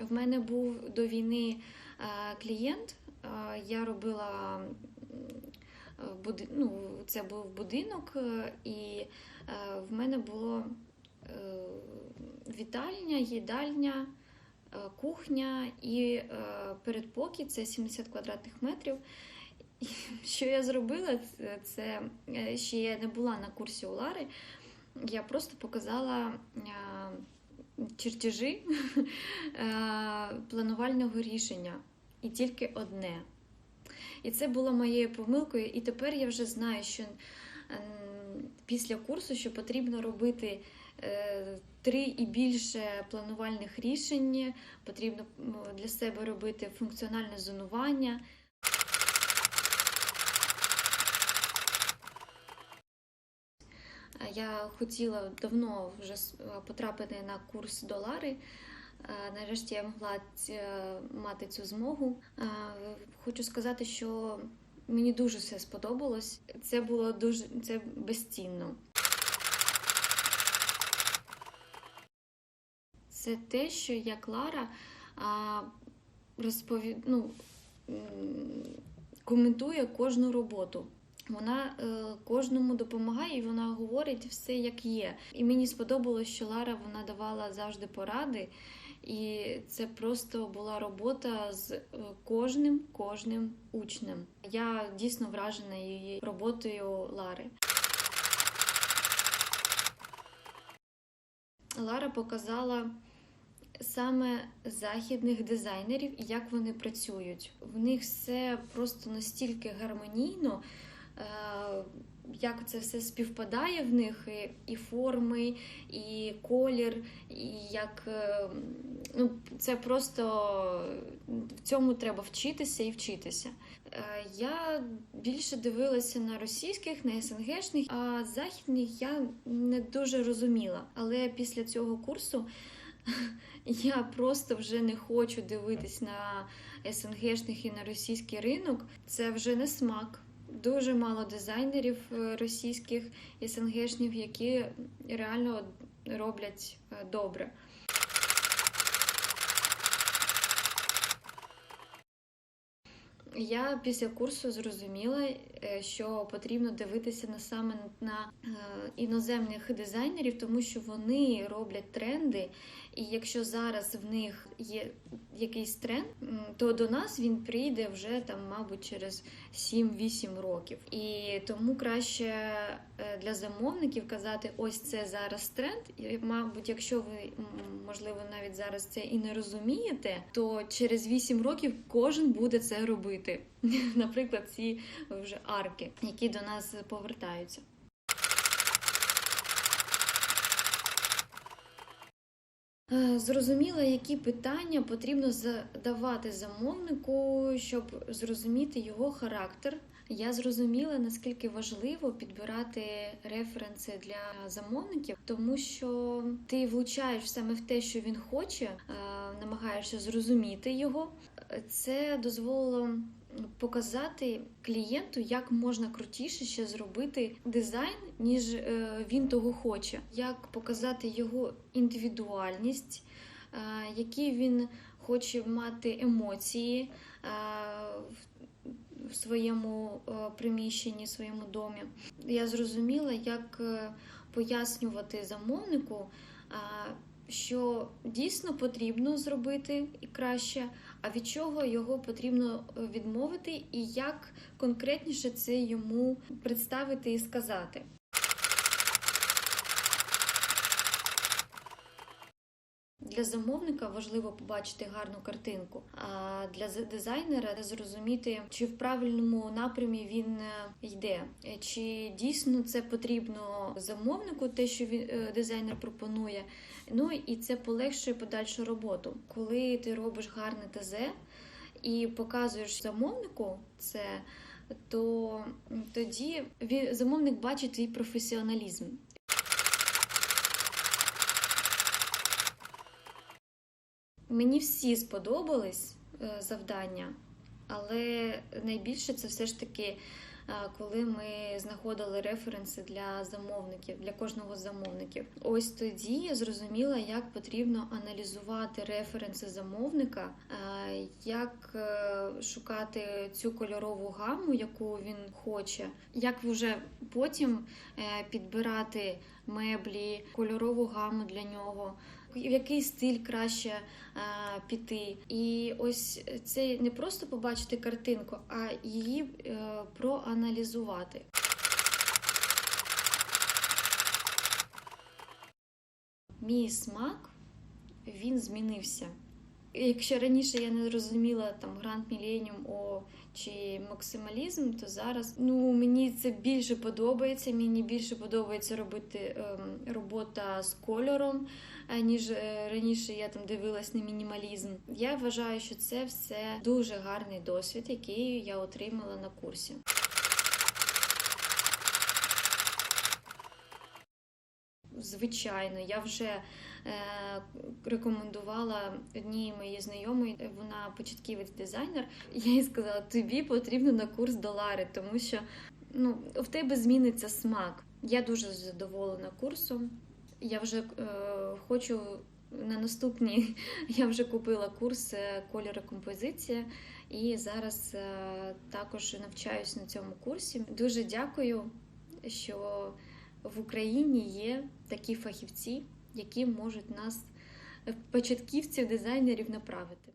В мене був до війни е, клієнт. Е, Я робила ну, це був будинок, е, і в мене було вітальня, їдальня, кухня і передпокій це 70 квадратних метрів. Що я зробила, це, ще я не була на курсі у Лари. Я просто показала чертежі е, планувального рішення. І тільки одне. І це було моєю помилкою. І тепер я вже знаю, що після курсу що потрібно робити е, три і більше планувальних рішень, потрібно для себе робити функціональне зонування. Я хотіла давно вже е, потрапити на курс долари. Е, Нарешті я могла мати цю змогу. Е, Хочу сказати, що мені дуже все сподобалось. Це було дуже це безцінно. Це те, що я Клара розпові... ну, коментує кожну роботу. Вона е, кожному допомагає, і вона говорить все як є. І мені сподобалось, що Лара вона давала завжди поради, і це просто була робота з е, кожним кожним учнем. Я дійсно вражена її роботою Лари. Лара показала саме західних дизайнерів і як вони працюють. В них все просто настільки гармонійно, як це все співпадає в них, і, і форми, і колір, і як е, ну, це просто в цьому треба вчитися і вчитися. Е, Я більше дивилася на російських, на СНГшних, а західних я не дуже розуміла. Але після цього курсу я просто вже не хочу дивитись на СНГшних і на російський ринок. Це вже не смак. Дуже мало дизайнерів е, російських і СНГшних, які реально роблять е, добре. Я після курсу зрозуміла, е, що потрібно дивитися на саме на іноземних дизайнерів, тому що вони роблять тренди. І якщо зараз в них є якийсь тренд, то до нас він прийде вже там, мабуть, через 7-8 років. І тому краще е, для замовників казати, ось це зараз тренд. І, мабуть, якщо ви можливо навіть зараз це і не розумієте, то через 8 років кожен буде це робити. Наприклад, ці вже арки, які до нас повертаються. Зрозуміла, які питання потрібно задавати замовнику, щоб зрозуміти його характер. Я зрозуміла, наскільки важливо підбирати референси для замовників, тому що ти влучаєш саме в те, що він хоче, е, намагаєшся зрозуміти його. Е, Це дозволило показати клієнту, як можна крутіше ще зробити дизайн, ніж е, він того хоче, як показати його індивідуальність, е, які він хоче мати емоції е, в- своєму приміщенні, в своєму домі. Я зрозуміла, як пояснювати замовнику. Що дійсно потрібно зробити і краще, а від чого його потрібно е, відмовити, і як конкретніше це йому представити і сказати. Для замовника важливо побачити гарну картинку, а для дизайнера зрозуміти, чи в правильному напрямі він е, йде, Е, чи дійсно це потрібно замовнику, те, що він, е, дизайнер пропонує. Ну і це полегшує подальшу роботу. Коли ти робиш гарне ТЗ і показуєш замовнику це, то тоді замовник бачить твій професіоналізм. Мені всі сподобались е, завдання, але найбільше це все ж таки коли ми знаходили референси для замовників, для кожного з замовників. Ось тоді я зрозуміла, як потрібно аналізувати референси замовника, е, як е, шукати цю кольорову гаму, яку він хоче, як вже потім е, підбирати меблі, кольорову гаму для нього. В який стиль краще е, піти, і ось це не просто побачити картинку, а її е, проаналізувати. Мій смак він змінився. Якщо раніше я не розуміла там Гранд Міленіум о чи максималізм, то зараз ну мені це більше подобається. Мені більше подобається робити ем, робота з кольором, е, ніж е, раніше я там дивилась на мінімалізм. Я вважаю, що це все дуже гарний досвід, який я отримала на курсі. Звичайно, я вже е, рекомендувала одній моїй знайомій, вона початківець дизайнер. Я їй сказала, тобі потрібно на курс долари, тому що ну, в тебе зміниться смак. Я дуже задоволена курсом. Я вже е, хочу на наступній, я вже купила курс е, кольори композиція і зараз е, також навчаюсь на цьому курсі. Дуже дякую, що в Україні є такі фахівці, які можуть нас, початківців, дизайнерів, направити.